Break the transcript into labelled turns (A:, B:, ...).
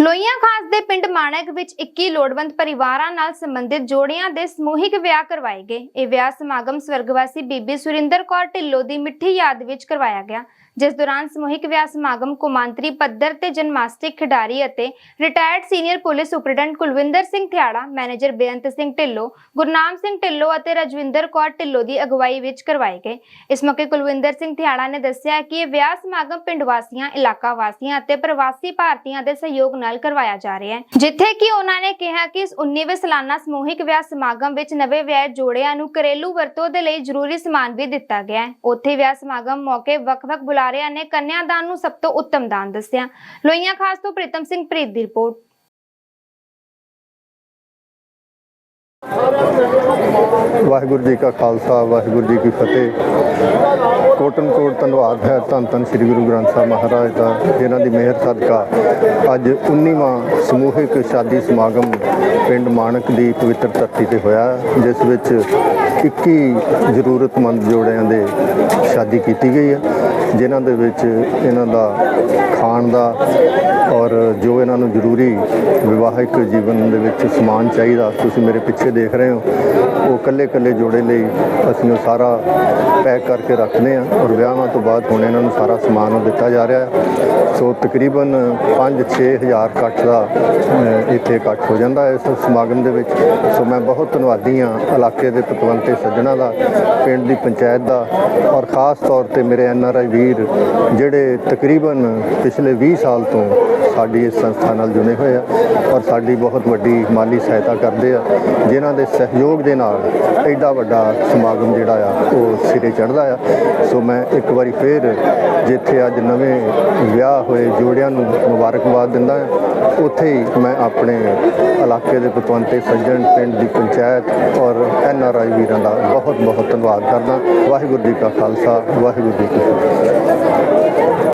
A: ਲੋਈਆਂ ਖਾਸ ਦੇ ਪਿੰਡ ਮਾਣਕ ਵਿੱਚ 21 ਲੋੜਵੰਦ ਪਰਿਵਾਰਾਂ ਨਾਲ ਸੰਬੰਧਿਤ ਜੋੜਿਆਂ ਦੇ ਸਮੂਹਿਕ ਵਿਆਹ ਕਰਵਾਏ ਗਏ। ਇਹ ਵਿਆਹ ਸਮਾਗਮ ਸਵਰਗਵਾਸੀ ਬੀਬੀ ਸੁਰਿੰਦਰ ਕੌਰ ਢਿੱਲੋਂ ਦੀ ਮਿੱਠੀ ਯਾਦ ਵਿੱਚ ਕਰਵਾਇਆ ਗਿਆ। ਜਿਸ ਦੌਰਾਨ ਸਮੂਹਿਕ ਵਿਆਹ ਸਮਾਗਮ, ਕੌਮਾਂਤਰੀ ਪੱਧਰ ਤੇ ਜਨਮਾਸਟਿਕ ਖਿਡਾਰੀ ਅਤੇ retired senior police superintendent Kulwinder Singh Thiara manager Beant Singh Dhillon, Gurnam Singh Dhillon ਅਤੇ ਰਜਵਿੰਦਰ ਕੌਰ ਢਿੱਲੋਂ ਦੀ ਅਗਵਾਈ ਵਿੱਚ ਕਰਵਾਏ ਗਏ। ਇਸ ਮੌਕੇ ਕੁਲਵਿੰਦਰ ਸਿੰਘ ਥਿਆੜਾ ਨੇ ਦੱਸਿਆ ਕਿ ਇਹ ਵਿਆਹ ਸਮਾਗਮ ਪਿੰਡ ਵਾਸੀਆਂ, ਇਲਾਕਾ ਵਾਸੀਆਂ ਅਤੇ ਪ੍ਰਵਾਸੀ ਭਾਰਤੀਆਂ ਦੇ ਸਹਿਯੋਗ ਨਾਲ ਕਰਵਾਇਆ ਜਾ ਰਿਹਾ ਹੈ, ਜਿੱਥੇ ਕਿ ਉਹਨਾਂ ਨੇ ਕਿਹਾ ਕਿ ਇਸ 19ਵੇਂ ਸਾਲਾਨਾ ਸਮੂਹਿਕ ਵਿਆਹ ਸਮਾਗਮ ਵਿੱਚ ਨਵੇਂ ਵਿਆਹ ਜੋੜਿਆਂ ਨੂੰ ਘਰੇਲੂ ਵਰਤੋਂ ਦੇ ਲਈ ਜ਼ਰੂਰੀ ਸਮਾਨ ਵੀ ਦਿੱਤਾ ਗਿਆ ਹੈ। ਉੱਥੇ ਵਿਆਹ ਸਮਾਗਮ ਮੌਕੇ ਵੱਖ-ਵੱਖ ਬੁਲਾਰਿਆਂ ਨੇ ਕੰਨਿਆਦਾਨ ਨੂੰ ਸਭ ਤੋਂ ਉੱਤਮ ਦਾਨ ਦੱਸਿਆ। ਲੋਈਆਂ ਖਾਸ ਤੋਂ ਪ੍ਰੀਤਮ ਸਿੰਘ ਪ੍ਰੀਤ ਦੀ ਰਿਪੋਰਟ।
B: ਵਾਹਿਗੁਰੂ ਜੀ ਕਾ ਖਾਲਸਾ ਵਾਹਿਗੁਰੂ ਜੀ ਕੀ ਫਤਿਹ। ਕੋਟਨ ਕੋਟ ਧੰਨਵਾਦ ਹੈ ਧੰਨ ਧੰਨ ਸ੍ਰੀ ਗੁਰੂ ਗ੍ਰੰਥ ਸਾਹਿਬ ਮਹਾਰਾਜ ਦਾ ਜਿਨ੍ਹਾਂ ਦੀ ਮਿਹਰ ਸਦਕਾ ਅੱਜ 19ਵਾਂ ਸਮੂਹਿਕ ਸ਼ਾਦੀ ਸਮਾਗਮ ਪਿੰਡ ਮਾਣਕ ਦੀ ਪਵਿੱਤਰ ਧਰਤੀ ਤੇ ਹੋਇਆ ਹੈ, ਜਿਸ ਵਿੱਚ 21 ਜ਼ਰੂਰਤਮੰਦ ਜੋੜਿਆਂ ਦੇ ਸ਼ਾਦੀ ਕੀਤੀ ਗਈ ਹੈ। ਜਿਨ੍ਹਾਂ ਦੇ ਵਿੱਚ ਇਹਨਾਂ ਦਾ ਖਾਣ ਦਾ ਔਰ ਨੂੰ ਜ਼ਰੂਰੀ ਵਿਵਾਹਿਕ ਜੀਵਨ ਦੇ ਵਿੱਚ ਸਮਾਨ ਚਾਹੀਦਾ। ਤੁਸੀਂ ਮੇਰੇ ਪਿੱਛੇ ਦੇਖ ਰਹੇ ਹੋ। ਉਹ ਕੱਲੇ ਕੱਲੇ ਜੋੜੇ ਲਈ ਅਸੀਂ ਉਹ ਸਾਰਾ ਪੈਕ ਕਰਕੇ ਰੱਖਦੇ ਹਾਂ ਔਰ ਵਿਆਹਾਂ ਤੋਂ ਬਾਅਦ ਹੁਣ ਇਹਨਾਂ ਨੂੰ ਸਾਰਾ ਸਮਾਨ ਉਹ ਦਿੱਤਾ ਜਾ ਰਿਹਾ ਸੋ ਤਕਰੀਬਨ 5-6 ਹਜ਼ਾਰ ਇਕੱਠ ਦਾ ਇੱਥੇ ਇਕੱਠ ਹੋ ਜਾਂਦਾ ਇਸ ਸਮਾਗਮ ਦੇ ਵਿੱਚ। ਸੋ ਮੈਂ ਬਹੁਤ ਧੰਨਵਾਦੀ ਹਾਂ ਇਲਾਕੇ ਦੇ ਪਤਵੰਤੇ ਸੱਜਣਾ ਦਾ, ਪਿੰਡ ਦੀ ਪੰਚਾਇਤ ਦਾ ਔਰ ਖਾਸ ਤੌਰ ਤੇ ਮੇਰੇ ਐਨ ਆਰ ਆਈ ਵੀਰ, ਜਿਹੜੇ ਤਕਰੀਬਨ ਪਿਛਲੇ 20 ਸਾਲ ਤੋਂ ਸਾਡੀ ਇਸ ਸੰਸਥਾ ਨਾਲ ਜੁੜੇ ਹੋਏ ਆ ਔਰ ਸਾਡੀ ਬਹੁਤ ਵੱਡੀ ਮਾਲੀ ਸਹਾਇਤਾ ਕਰਦੇ ਆ, ਜਿਨ੍ਹਾਂ ਦੇ ਸਹਿਯੋਗ ਦੇ ਨਾਲ ਐਡਾ ਵੱਡਾ ਸਮਾਗਮ ਜਿਹੜਾ ਆ, ਉਹ ਸਿਰੇ ਚੜ੍ਹਦਾ ਆ। ਸੋ ਮੈਂ ਇੱਕ ਵਾਰੀ ਫੇਰ ਜਿੱਥੇ ਅੱਜ ਨਵੇਂ ਵਿਆਹ ਹੋਏ ਜੋੜਿਆਂ ਨੂੰ ਮੁਬਾਰਕਬਾਦ ਦਿੰਦਾ ਹਾਂ ਉੱਥੇ ਹੀ ਮੈਂ ਆਪਣੇ ਇਲਾਕੇ ਦੇ ਪਤਵੰਤੇ ਸੱਜਣ, ਪਿੰਡ ਦੀ ਪੰਚਾਇਤ ਔਰ ਐਨ ਆਰ ਆਈ ਵੀਰਾਂ ਦਾ ਬਹੁਤ ਬਹੁਤ ਧੰਨਵਾਦ ਕਰਦਾ। ਵਾਹਿਗੁਰੂ ਜੀ ਕਾ ਖਾਲਸਾ, ਵਾਹਿਗੁਰੂ ਜੀ ਕੀ ਫਤਿਹ।